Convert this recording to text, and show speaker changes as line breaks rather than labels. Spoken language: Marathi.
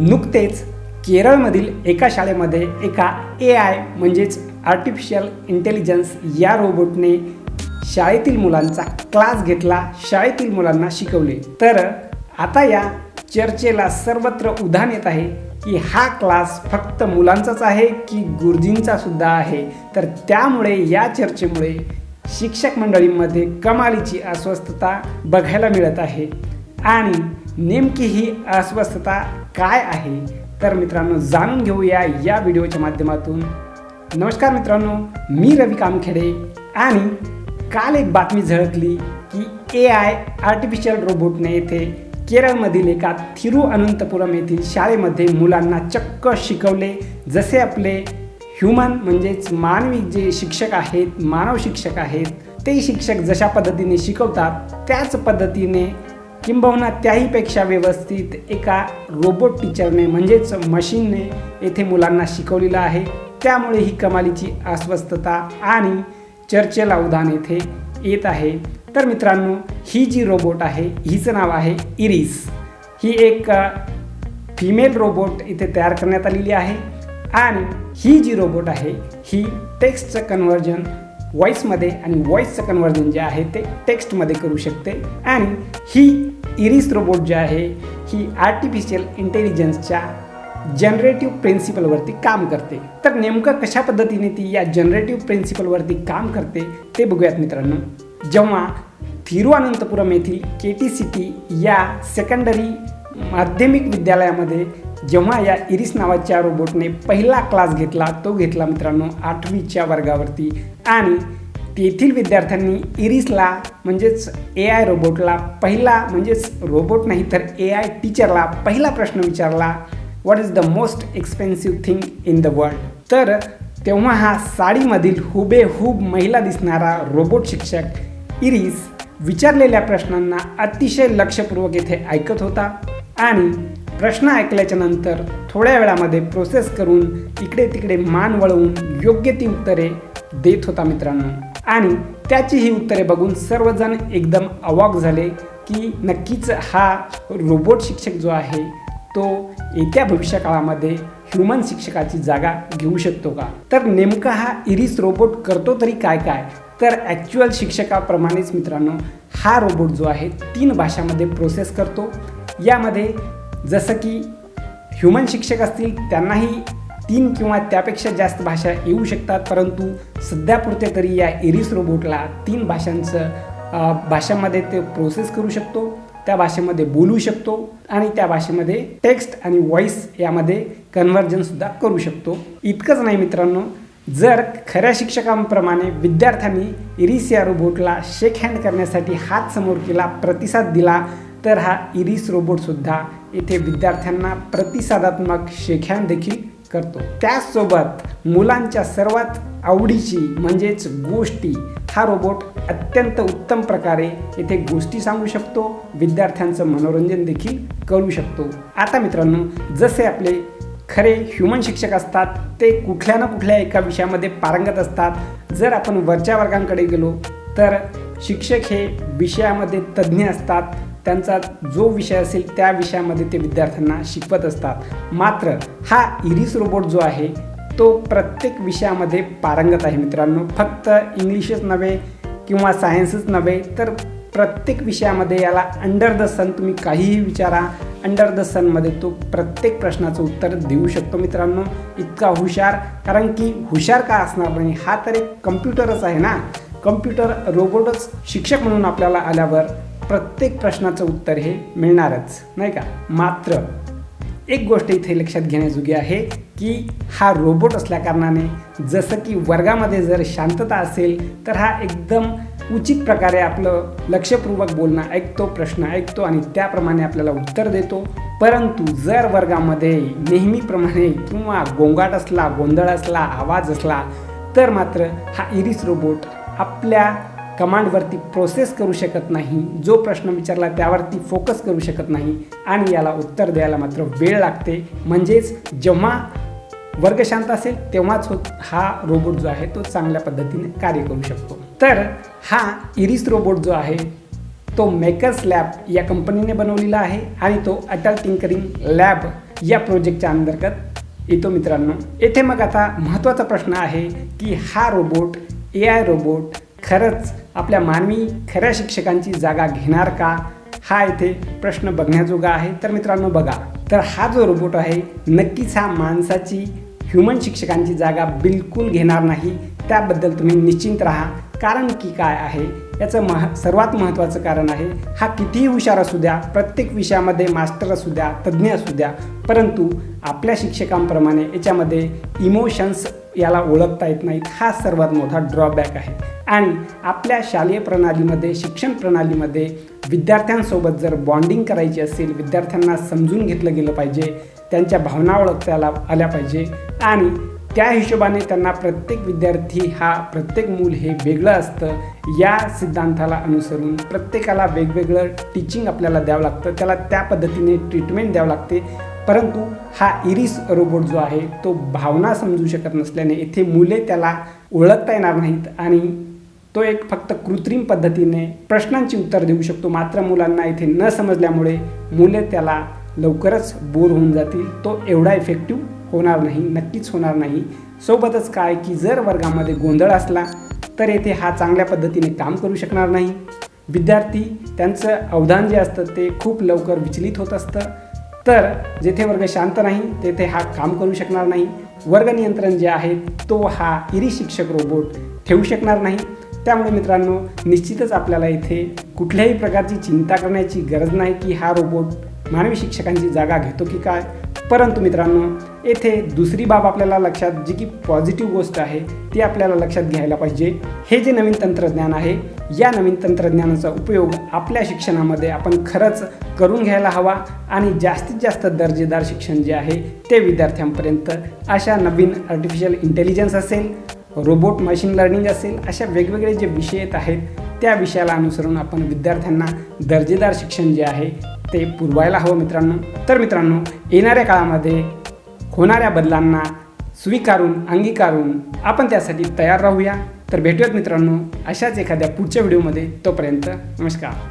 नुकतेच केरळमधील एका शाळेमध्ये एका ए आय म्हणजेच आर्टिफिशियल इंटेलिजन्स या रोबोटने शाळेतील मुलांचा क्लास घेतला शाळेतील मुलांना शिकवले. तर आता या चर्चेला सर्वत्र उधाण येत आहे की हा क्लास फक्त मुलांचाच आहे की गुरुजींचा सुद्धा आहे? तर त्यामुळे या चर्चेमुळे शिक्षक मंडळींमध्ये कमालीची अस्वस्थता बघायला मिळत आहे. आणि नेमकी ही अस्वस्थता काय आहे तर मित्रांनो जाणून घेऊया या व्हिडिओच्या माध्यमातून. नमस्कार मित्रांनो मी रवी कामखेडे आणि काल एक बातमी झळकली की ए आय आर्टिफिशियल रोबोटने येथे केरळमधील एका थिरुअनंतपुरम येथील शाळेमध्ये मुलांना चक्क शिकवले जसे आपले ह्युमन म्हणजेच मानवी जे शिक्षक आहेत मानव शिक्षक आहेत ते शिक्षक जशा पद्धतीने शिकवतात त्याच पद्धतीने किंबहुना त्याहीपेक्षा व्यवस्थित एका रोबोट टीचरने म्हणजेच मशीनने येथे मुलांना शिकवलेलं आहे. त्यामुळे ही कमालीची अस्वस्थता आणि चर्चेला उदान येथे येत आहे. तर मित्रांनो ही जी रोबोट आहे हिचं नाव आहे इरिस ही एक फिमेल रोबोट इथे तयार करण्यात आलेली आहे. आणि ही जी रोबोट आहे ही टेक्स्टचं कन्व्हर्जन व्हॉईसमध्ये आणि व्हॉईसचं कन्व्हर्जन जे आहे ते टेक्स्टमध्ये करू शकते. आणि ही इरिस रोबोट जे आहे ही आर्टिफिशियल इंटेलिजन्सच्या जनरेटिव्ह प्रिन्सिपलवरती काम करते. तर नेमकं कशा पद्धतीने ती या जनरेटिव्ह प्रिन्सिपलवरती काम करते ते बघूयात मित्रांनो. जेव्हा थिरुअनंतपुरम येथील के टी सी टी या सेकंडरी माध्यमिक विद्यालयामध्ये जेव्हा या इरिस नावाच्या रोबोटने पहिला क्लास घेतला तो घेतला मित्रांनो आठवीच्या वर्गावरती. आणि तेथील विद्यार्थ्यांनी इरिसला म्हणजेच ए आय रोबोटला पहिला म्हणजेच रोबोट नाही तर ए आय टीचरला पहिला प्रश्न विचारला what is the most expensive thing in the world तर तेव्हा हा साडीमधील हुबेहूब महिला दिसणारा रोबोट शिक्षक इरिस विचारलेल्या प्रश्नांना अतिशय लक्षपूर्वक येथे ऐकत होता. आणि प्रश्न ऐकल्याच्या नंतर थोड्या वेळामध्ये प्रोसेस करून इकडे तिकडे मान वळवून योग्य ती उत्तरे देत होता मित्रांनो. आणि त्याची ही उत्तरे बघून सर्वजण एकदम अवाक झाले की नक्कीच हा रोबोट शिक्षक जो आहे तो येत्या भविष्यकाळामध्ये ह्युमन शिक्षकाची जागा घेऊ शकतो का? तर नेमका हा इरिस रोबोट करतो तरी काय काय? तर ॲक्च्युअल शिक्षकाप्रमाणेच मित्रांनो हा रोबोट जो आहे तीन भाषामध्ये प्रोसेस करतो. यामध्ये जसं की ह्युमन शिक्षक असतील त्यांनाही तीन किंवा त्यापेक्षा जास्त भाषा येऊ शकतात परंतु सध्यापुरते तरी या इरिस रोबोटला तीन भाषांचं भाषामध्ये भाषांमध्ये ते प्रोसेस करू शकतो त्या भाषेमध्ये बोलू शकतो आणि त्या भाषेमध्ये टेक्स्ट आणि व्हॉईस यामध्ये कन्व्हर्जनसुद्धा करू शकतो. इतकंच नाही मित्रांनो जर खऱ्या शिक्षकांप्रमाणे विद्यार्थ्यांनी इरिस या रोबोटला शेक हँड करण्यासाठी हात समोर केला प्रतिसाद दिला तर हा इरिस रोबोटसुद्धा येथे विद्यार्थ्यांना प्रतिसादात्मक शिक्षण देखील करतो. त्याचसोबत मुलांच्या सर्वात आवडीची म्हणजेच गोष्टी हा रोबोट अत्यंत उत्तम प्रकारे येथे गोष्टी सांगू शकतो विद्यार्थ्यांचं मनोरंजन देखील करू शकतो. आता मित्रांनो जसे आपले खरे ह्युमन शिक्षक असतात ते कुठल्या ना कुठल्या एका विषयामध्ये पारंगत असतात. जर आपण वरच्या वर्गांकडे गेलो तर शिक्षक हे विषयामध्ये तज्ज्ञ असतात. त्यांचा जो विषय असेल त्या विषयामध्ये ते विद्यार्थ्यांना शिकवत असतात. मात्र हा इरिस रोबोट जो आहे तो प्रत्येक विषयामध्ये पारंगत आहे मित्रांनो. फक्त इंग्लिशच नव्हे किंवा सायन्सच नव्हे तर प्रत्येक विषयामध्ये याला अंडर द सन तुम्ही काहीही विचारा अंडर द सनमध्ये तो प्रत्येक प्रश्नाचं उत्तर देऊ शकतो मित्रांनो. इतका हुशार कारण की हुशार का असणार नाही? हा तर एक कम्प्युटरच आहे ना. कम्प्युटर रोबोटच शिक्षक म्हणून आपल्याला आल्यावर प्रत्येक प्रश्नाचं उत्तर हे मिळणारच नाही का? मात्र एक गोष्ट इथे लक्षात घेण्याजोगी आहे की हा रोबोट असल्याकारणाने जसं की वर्गामध्ये जर शांतता असेल तर हा एकदम उचित प्रकारे आपलं लक्षपूर्वक बोलणं ऐकतो प्रश्न ऐकतो आणि त्याप्रमाणे आपल्याला उत्तर देतो. परंतु जर वर्गामध्ये नेहमीप्रमाणे किंवा गोंगाट असला गोंधळ असला आवाज असला तर मात्र हा इरिस रोबोट आपल्या कमांडवरती प्रोसेस करू शकत नाही. जो प्रश्न विचारला त्यावरती फोकस करू शकत नाही. आणि याला उत्तर द्यायला मात्र वेळ लागते. म्हणजेच जेव्हा वर्ग शांत असेल तेव्हाच होत हा रोबोट जो आहे तो चांगल्या पद्धतीने कार्य करू शकतो. तर हा इरिस रोबोट जो आहे तो मेकर्स लॅब या कंपनीने बनवलेला आहे आणि तो अटल टिंकरिंग लॅब या प्रोजेक्टच्या अंतर्गत येतो मित्रांनो. येथे मग आता महत्त्वाचा प्रश्न आहे की हा रोबोट ए आय रोबोट खरंच आपल्या मानवी खऱ्या शिक्षकांची जागा घेणार का? हा इथे प्रश्न बघण्याजोगा आहे. तर मित्रांनो बघा तर हा जो रोबोट आहे नक्कीच हा माणसाची ह्युमन शिक्षकांची जागा बिलकुल घेणार नाही. त्याबद्दल तुम्ही निश्चिंत राहा. कारण की काय आहे? याचं मह सर्वात महत्त्वाचं कारण आहे हा कितीही हुशार असू द्या प्रत्येक विषयामध्ये मास्टर असू द्या तज्ज्ञ असू द्या परंतु आपल्या शिक्षकांप्रमाणे याच्यामध्ये इमोशन्स याला ओळखता येत नाहीत. हा सर्वात मोठा ड्रॉबॅक आहे. आणि आपल्या शालेय प्रणालीमध्ये शिक्षण प्रणालीमध्ये विद्यार्थ्यांसोबत जर बॉन्डिंग करायची असेल विद्यार्थ्यांना समजून घेतलं गेलं पाहिजे त्यांच्या भावना ओळखता आला आल्या पाहिजे आणि त्या हिशोबाने त्यांना प्रत्येक विद्यार्थी हा प्रत्येक मूल हे वेगळं असतं या सिद्धांताला अनुसरून प्रत्येकाला वेगवेगळं टीचिंग आपल्याला द्यावं लागतं त्याला त्या पद्धतीने ट्रीटमेंट द्यावं लागते. परंतु हा इरिस रोबोट जो आहे तो भावना समजू शकत नसल्याने येथे मुले त्याला ओळखता येणार नाहीत आणि तो एक फक्त कृत्रिम पद्धतीने प्रश्नांची उत्तर देऊ शकतो. मात्र मुलांना इथे न समजल्यामुळे मुले त्याला लवकरच बोर होऊन जातील. तो एवढा इफेक्टिव्ह होणार नाही नक्कीच होणार नाही. सोबतच काय की जर वर्गामध्ये गोंधळ असला तर येथे हा चांगल्या पद्धतीने काम करू शकणार नाही. विद्यार्थी त्यांचं अवधान जे असतं ते खूप लवकर विचलित होत असतं. तर जेथे वर्ग शांत नाही तेथे हा काम करू शकणार नाही. वर्ग नियंत्रण जे आहे तो हा इरी शिक्षक रोबोट ठेवू शकणार नाही. त्यामुळे मित्रांनो निश्चितच आपल्याला इथे कुठल्याही प्रकारची चिंता करण्याची गरज नाही की हा रोबोट मानवी शिक्षकांची जागा घेतो की काय. परंतु मित्रांनो येथे दुसरी बाब आपल्याला लक्षात जी की पॉझिटिव्ह गोष्ट आहे ती आपल्याला लक्षात घ्यायला पाहिजे. हे जे नवीन तंत्रज्ञान आहे या नवीन तंत्रज्ञानाचा उपयोग आपल्या शिक्षणामध्ये आपण खरंच करून घ्यायला हवा आणि जास्तीत जास्त दर्जेदार शिक्षण जे आहे ते विद्यार्थ्यांपर्यंत अशा नवीन आर्टिफिशियल इंटेलिजन्स असेल रोबोट मशीन लर्निंग असेल अशा वेगवेगळे जे विषय येत आहेत त्या विषयाला अनुसरून आपण विद्यार्थ्यांना दर्जेदार शिक्षण जे आहे ते पुरवायला हवं मित्रांनो. तर मित्रांनो येणाऱ्या काळामध्ये होणाऱ्या बदलांना स्वीकारून अंगीकारून आपण त्यासाठी तयार राहूया. तर भेटूयात मित्रांनो अशाच एखाद्या पुढच्या व्हिडिओमध्ये. तोपर्यंत नमस्कार.